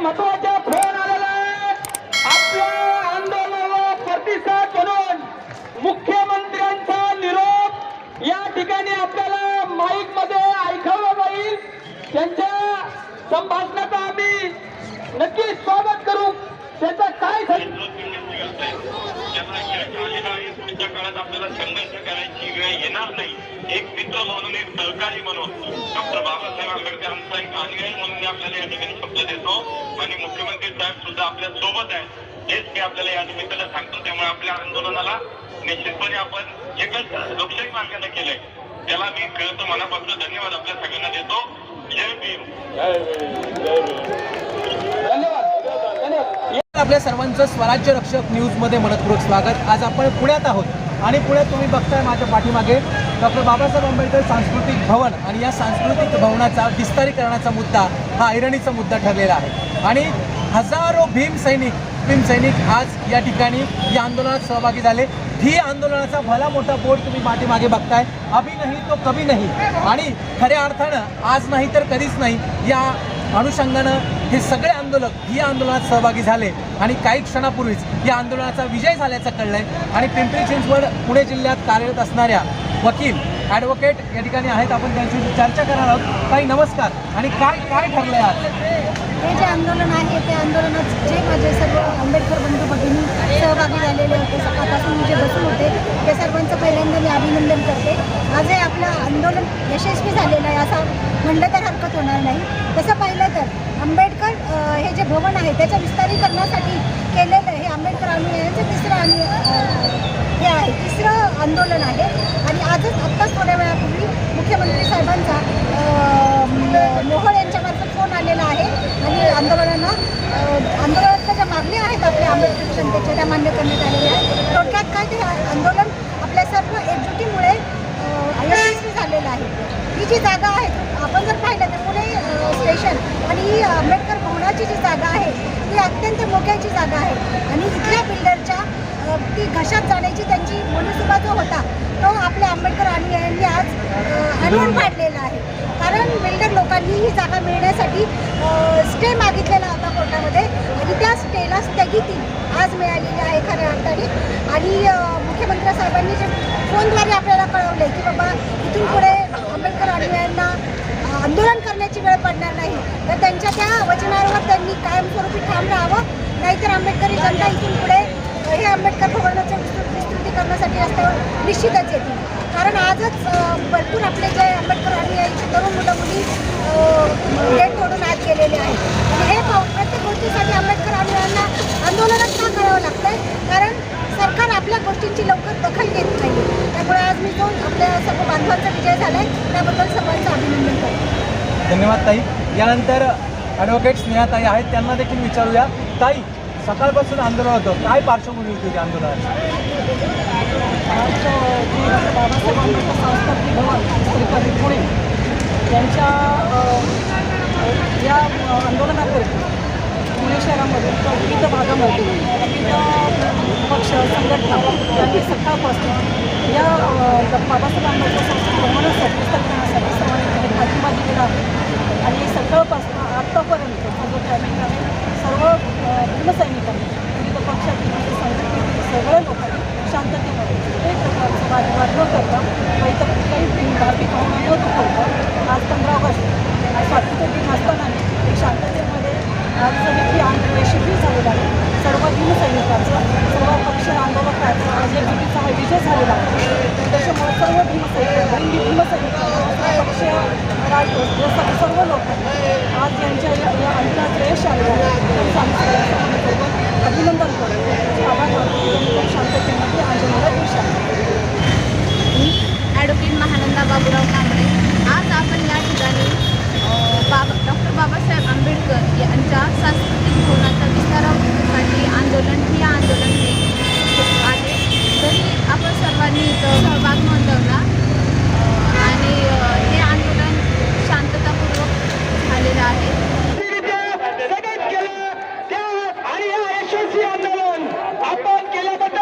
एक महत्त्वाचा फोन आलेला आहे. आपल्या आंदोलनाला प्रतिसाद म्हणून मुख्यमंत्र्यांचा निरोप. या ठिकाणी आपल्याला माईकमध्ये ऐकावा जाईल. त्यांच्या संभाषणाचं आम्ही नक्की स्वागत करू. त्याचं काय काळात आपल्याला संघर्ष करायची वेळ येणार नाही. एक मित्र म्हणून एक सहकारी म्हणून. डॉक्टर बाबासाहेब आंबेडकरांचा एक अनुयायी म्हणून मी आपल्याला या ठिकाणी शब्द देतो. आणि मुख्यमंत्री साहेब सुद्धा आपल्यासोबत आहे हेच मी आपल्याला या निमित्तानं सांगतो. त्यामुळे आपल्या आंदोलनाला निश्चितपणे आपण एकच लोकशाही मार्गाने केलंय. त्याला मी खरं मनापासून धन्यवाद आपल्या सगळ्यांना देतो. जय भीम. धन्यवाद. आपल्या सर्वांचं स्वराज्य रक्षक न्यूजमध्ये मनपूर्वक स्वागत. आज आपण पुण्यात आहोत. आणि पुढे तुम्ही बघताय माझ्या पाठीमागे डॉक्टर बाबासाहेब आंबेडकर सांस्कृतिक भवन. आणि या सांस्कृतिक भवनाचा विस्तारीकरणाचा मुद्दा हा ऐरणीचा मुद्दा ठरलेला आहे. आणि हजारो भीम सैनिक भीम सैनिक आज या ठिकाणी या आंदोलनात सहभागी झाले. ही आंदोलनाचा भला मोठा बोर्ड तुम्ही पाठीमागे बघताय. अभि नाही तो कभी नाही. आणि खऱ्या अर्थानं आज नाही तर कधीच नाही या अनुषंगानं हे सगळे आंदोलक या आंदोलनात सहभागी झाले. आणि काही क्षणापूर्वीच या आंदोलनाचा विजय झाल्याचं कळलंय. आणि पिंपरी चिंचवड पुणे जिल्ह्यात कार्यरत असणाऱ्या वकील ॲडव्होकेट या ठिकाणी आहेत. आपण त्यांची चर्चा करणार आहोत. काही नमस्कार. आणि काय काय ठरलंय आज? हे जे आंदोलन आहे ते आंदोलनात जे माझे सर्व आंबेडकर बंधू भगिनी सहभागी झालेले होते सकाळपासून जे बसून होते ते सर्वांचं पहिल्यांदा मी अभिनंदन करते आज हे आपलं आंदोलन यशस्वी झालेलं आहे असं म्हणलं तर हरकत होणार नाही. तसं पाहिलं तर आंबेडकर हे जे भवन आहे त्याच्या विस्तारीकरणासाठी केलेलं हे आंबेडकर अनुयायांचं तिसरं अनु हे आहे. तिसरं आंदोलन आहे. आणि आजच आत्ताच थोड्या वेळापूर्वी मुख्यमंत्री साहेबांचा अं, मोहोळ यांच्यामार्फत फोन आलेला आहे. आणि आंदोलनांना आंदोलनातल्या ज्या मागण्या आहेत आपल्या आंबेडकर जनतेच्या त्या मान्य करण्यात आलेल्या आहेत. थोडक्यात काय ते आंदोलन आपल्या सर्व एकजुटीमुळे झालेलं आहे. ही जी जागा आहे आपण जर पाहिलं तर पुणे स्टेशन आणि ही आंबेडकर भवनाची जी जागा आहे ती अत्यंत मोक्याची जागा आहे. आणि इथल्या बिल्डरच्या ती घशात जाण्याची त्यांची मनसुबा जो होता तो आपल्या आंबेडकर आणि यांनी आज अ, आणून आहे. कारण बिल्डर लोकांनी ही जागा मिळण्यासाठी स्टे मागितलेला होता कोर्टामध्ये आणि त्या स्टेला स्थगिती आज मिळालेली आहे खऱ्या अर्थाने. आणि मुख्यमंत्री साहेबांनी जे फोनद्वारे आपल्याला कळवले की बाबा इथून पुढे आंबेडकर अनुयायांना अ, आंदोलन करण्याची वेळ पडणार नाही. तर त्यांच्या त्या वचनावर त्यांनी कायमस्वरूपी ठाम राहावं. नाहीतर आंबेडकरी जनता इथून पुढे हे आंबेडकर भवनाच्या विस्तृत विस्तृतीकरणासाठी रस्त्यावर निश्चितच येतील. कारण आजच भरपूर आपले जे आंबेडकर अनुयायीचे तरुण मुलं मुली गेट तोडून आत गेलेले आहेत. हे प्रत्येक गोष्टीसाठी आंबेडकर अनुयायांना आंदोलनच का करावं लागतंय? कारण सरकार आपल्या गोष्टींची लवकर दखल घेत नाही त्यामुळे आज मी दोन आपल्या सर्व बांधवांचा विजय झालाय. त्याबद्दल सर्वांचा धन्यवाद ताई. यानंतर ॲडव्होकेट स्नेहाताई आहेत. त्यांना देखील विचारूया. ताई सकाळपासून आंदोलन होतं. काय पार्श्वभूमी होती त्या आंदोलनाची? आज बाबासाहेब आंबेडकर सांस्कृतिक भवन श्रीपती पुणे यांच्या या आंदोलनाकरिता पुणे शहरामध्ये किंवा विविध भागामध्ये विविध पक्ष संघटना यांनी सकाळपासून या अ, बाबासाहेब आंबेडकर सांस्कृतिक आज पंधरा ऑगस्ट स्वातंत्र्य दिन असताना एक शांततेमध्ये आज समिती आंदोलन यशस्वी झालेलं आहे सर्व भीमसैनिकांचं सर्व पक्ष आंदोलकांचा आज या युतीचा हा विजय झालेला आहे त्याच्यामुळे सर्व भीमसैनिक हिंदी पक्ष राजकोट सर्व सर्व आज यांच्या या या यश आलेलं आहे अभिनंदन करतो त्यांचे आभार मानतो त्यांनी शांततेमध्ये आंदोलनाला यश आलं ॲडव्होकेट महानंदा बाबूराव कांबळे आज आपण या ठिकाणी अ, बाबा डॉक्टर बाबासाहेब आंबेडकर यांच्या सांस्कृतिक भवनाच्या विस्तारासाठी आंदोलन हे आंदोलन हे आहे तरी आपण सर्वांनी इथं सहभाग नोंदवला. आणि हे आंदोलन शांततापूर्वक झालेलं आहे. आणि यशस्वी आंदोलन आपण केल्याबद्दल